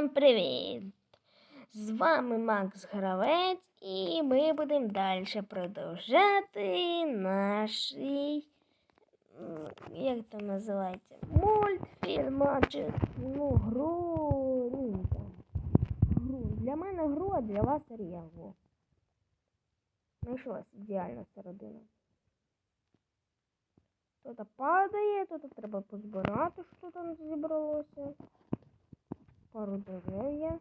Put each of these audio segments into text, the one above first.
Всім привіт! З вами Макс Гравець, і ми будемо далі продовжати наш. Як там називається? Мультфільм, чи ну, гру. ну, гру. Для мене гру, а для вас серіал. Знайшлась ідеальна середина. Тут падає, тут треба позбирати, що там зібралося. Пару дерев.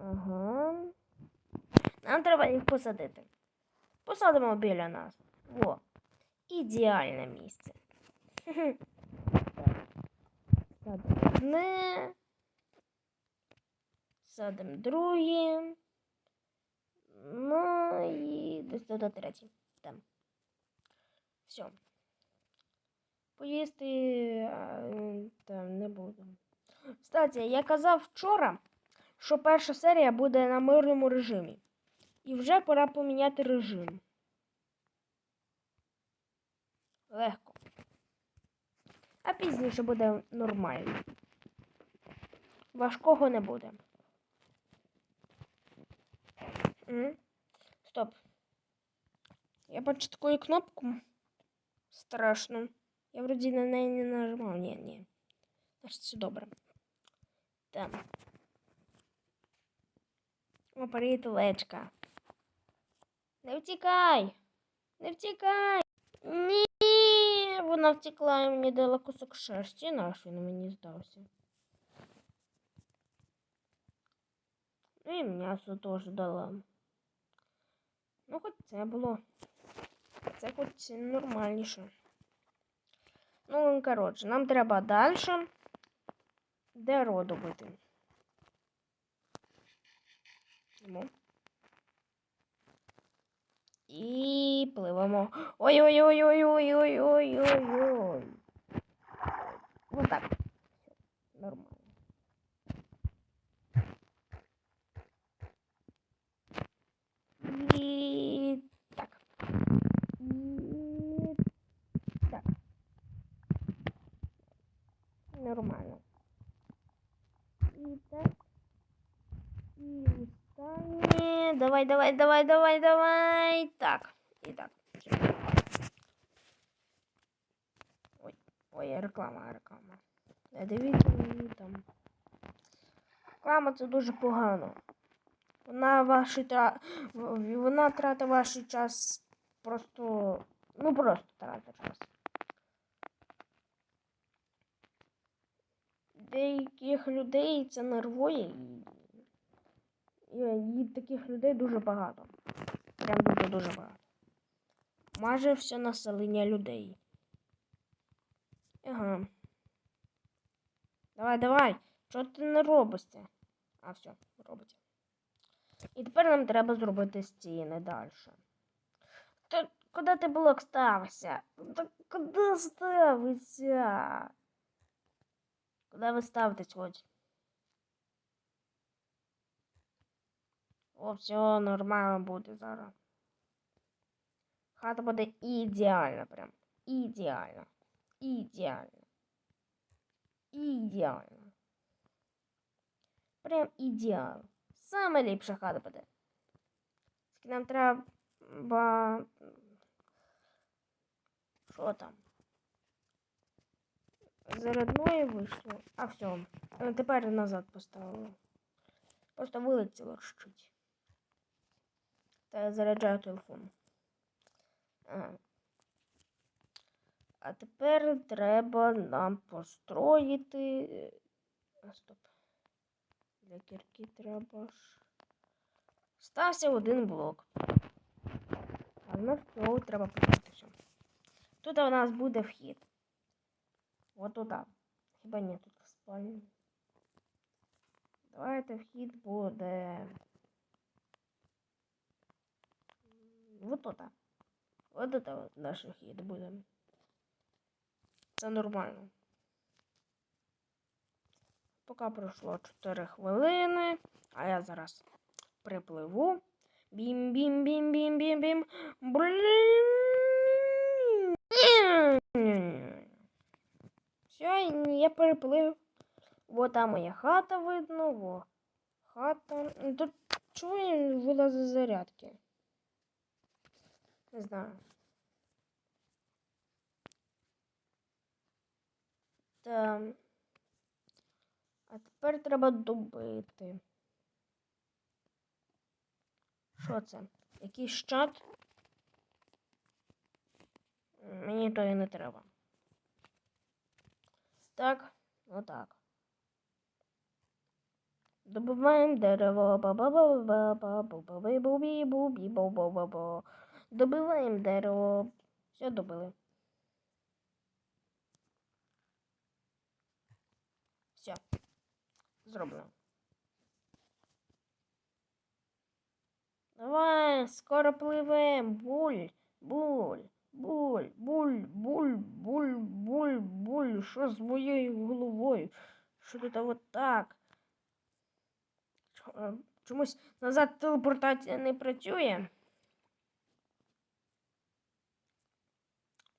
Ага. Нам треба їх посадити. Посадимо біля нас. Во. Ідеальне місце. Садимо одне. Садимо друге. Ну і десь туди третє. Там. Все. Поїсти а, м, там не буду. Кстати, я казав вчора, що перша серія буде на мирному режимі. І вже пора поміняти режим. Легко. А пізніше буде нормально. Важкого не буде. Стоп. Я бачу таку кнопку. Страшно. Я вроді на неї не нажимав. Ні, ні. Значить, все добре. Там. О, привіт, Лечка. Не втікай! Не втікай! Ні! Вона втекла і мені дала кусок шерсті, наш він мені здався. Ну і м'ясо теж дала. Ну, хоч це було. Це хоч нормальніше. Ну, коротше, нам треба далі. Де роду. І пливемо. Ой-ой-ой-ой-ой-ой-ой-ой-ой. Вот так. Все, нормально. І так. І так. Нормально. І так. І останнє. Давай, давай, давай, давай, давай. Так. І так. Ой, ой, реклама, реклама. Не дивіться там. Реклама це дуже погано. Вона ваші тра... вона тратить ваш час просто. Ну просто тратить час. Деяких людей це нервує і, і, таких людей дуже багато. Прям дуже дуже багато. Майже все населення людей. Ага. Давай, давай. Чого ти не робишся? А, все, робиться. І тепер нам треба зробити стіни далі. Та куди ти блок ставився? Та куди ставиться? Куди ви ставитесь хоч? О, все нормально буде зараз. Хата буде ідеальна прям. Ідеальна. Ідеальна. Ідеальна. Прям ідеал. Саме ліпша хата буде. Нам треба. Що там? Зарядної вийшло. А все. Е, Тепер назад поставила. Просто вилетіло щить. Та я заряджаю телефон. Ага. А тепер треба нам построїти. е, А, стоп. Для кірки треба ж. Стався один блок. А в нас треба подивитися. Тут у нас буде вхід. Вот туда. Хіба ні, тут спальня. Давайте вхід буде. Вот туди. Вот тут от наш вхід буде. Це нормально. Поки пройшло 4 хвилини, а я зараз припливу. Бім-бім-бім-бім-бім-бім. Все, я переплив. Во там моя хата видно, во. Хата. Ну, Тут вилазить з зарядки? Не знаю. Та. А тепер треба добити. Що це? Якийсь чат? Мені то і не треба. Бу бу бу бу Добиваємо дерево. Все добили. Все. Зроблено. Давай, скоро пливем. Буль, буль, Боль, буль, буль, буль, буль, буль, Що з моєю головою? Що тут от так? Е, чомусь назад телепортація не працює.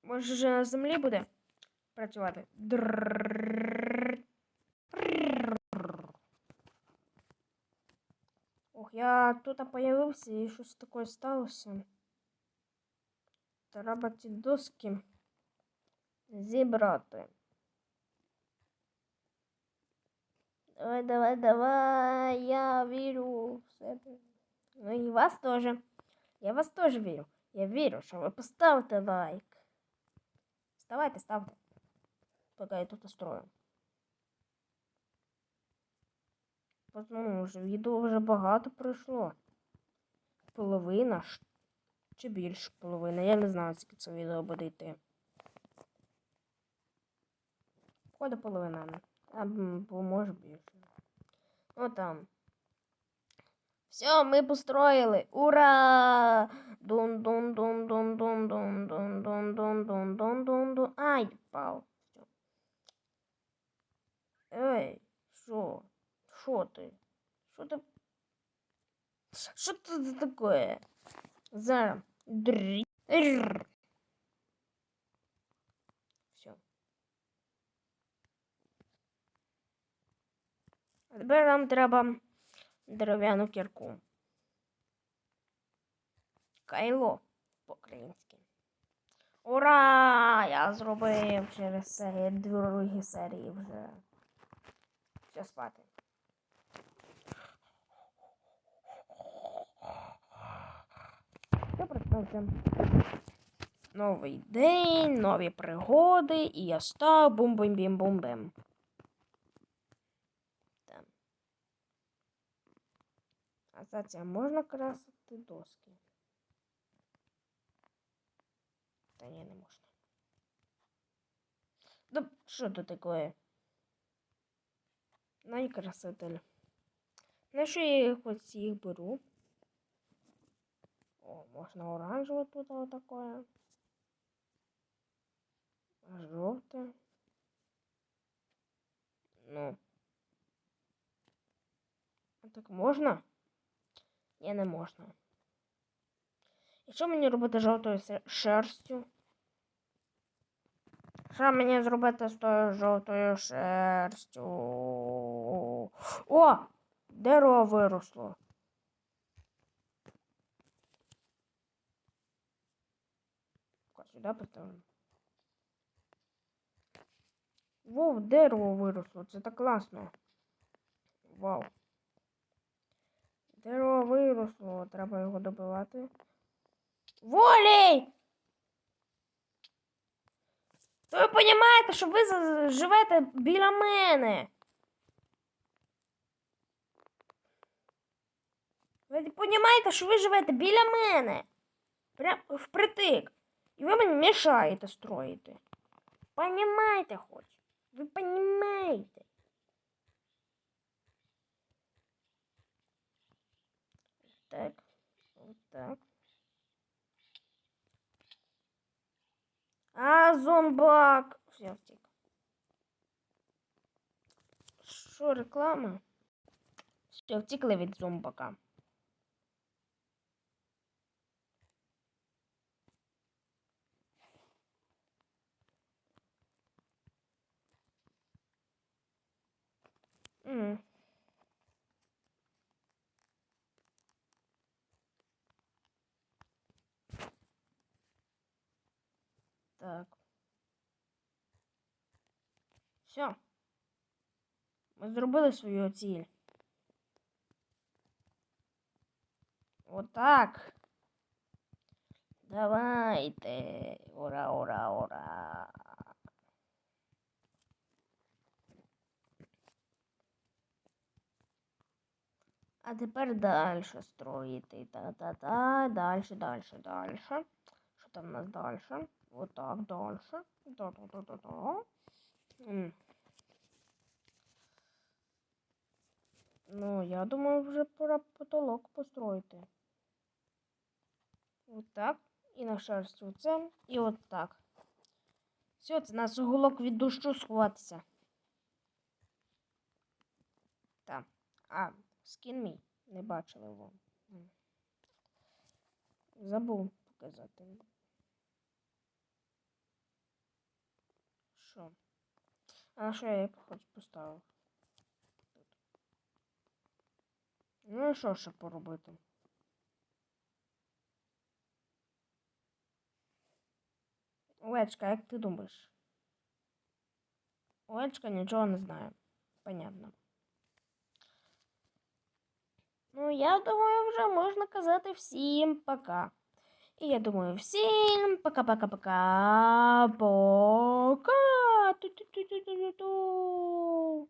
Може вже на землі буде працювати? Ох, я тут появився і щось таке сталося. Треба ці доски зібрати. Давай, давай, давай, я вірю в себе. Ну і вас теж. Я вас теж вірю. Я вірю, що ви поставите лайк. Ставайте, ставте. Поки я тут устрою. Ну, вже відео вже багато пройшло. Половина. Чи більше половина. Я не знаю, скільки це відео буде йти. Походу половина. Або може більше. Ну там. Все, ми построїли. Ура! дун дун дун дун дун дун дун дун дун дун дун дун дун Ай, пав. Ей, що? Що ти? Що ти? Що це таке? Зараз. Все. А тепер нам треба дерев'яну кірку. Кайло по-українськи. Ура! Я зробив через серію, другі серії вже. Все спати. Я. Новий день, нові пригоди, і я став бум бум бім бум бим Там. А за це можна красити доски? Та ні, не можна. Да що тут таке? Найкраситель. На що я хоч їх беру? О, можно оранжевое тут вот такое. Желтое. Ну. А так можна? Ні, не можна. І що мені робити жовтою шерстю? Що мені зробити з тою жовтою шерстю? О! Дерево виросло. Сюди поставимо. Вов, дерево виросло. Це так класно. Вау. Дерево виросло. Треба його добивати. Волей! То ви розумієте, що ви живете біля мене? Ви розумієте, що ви живете біля мене? Прям впритик. И вам не мешаете строите. Понимаете хоть? Вы понимаете? Так, вот так. А, зомбак! Все, втек. Що реклама? Все, втікли від зомбака. Так. Все. Ми зробили свою ціль. Отак. Давайте. Ура, ура, ура. А тепер далі строїти. Та-та-та. Дальше, дальше, дальше. Що там у нас дальше? Отак. Да-да-да-да-да. М. Ну, я думаю, вже пора потолок построїти. Отак. І на шерсть оце. І отак. Все, це нас уголок від дощу сховатися. Так. А, скін мій. Не бачили його. Забув показати. Що? А що я хоч поставив? Тут. Ну і що ще поробити? Олечка, як ти думаєш? Олечка нічого не знає. Понятно. Ну, я думаю, вже можна казати всім пока. І я думаю, всім пока-пока-пока. Пока. Ту-ту-ту-ту-ту-ту.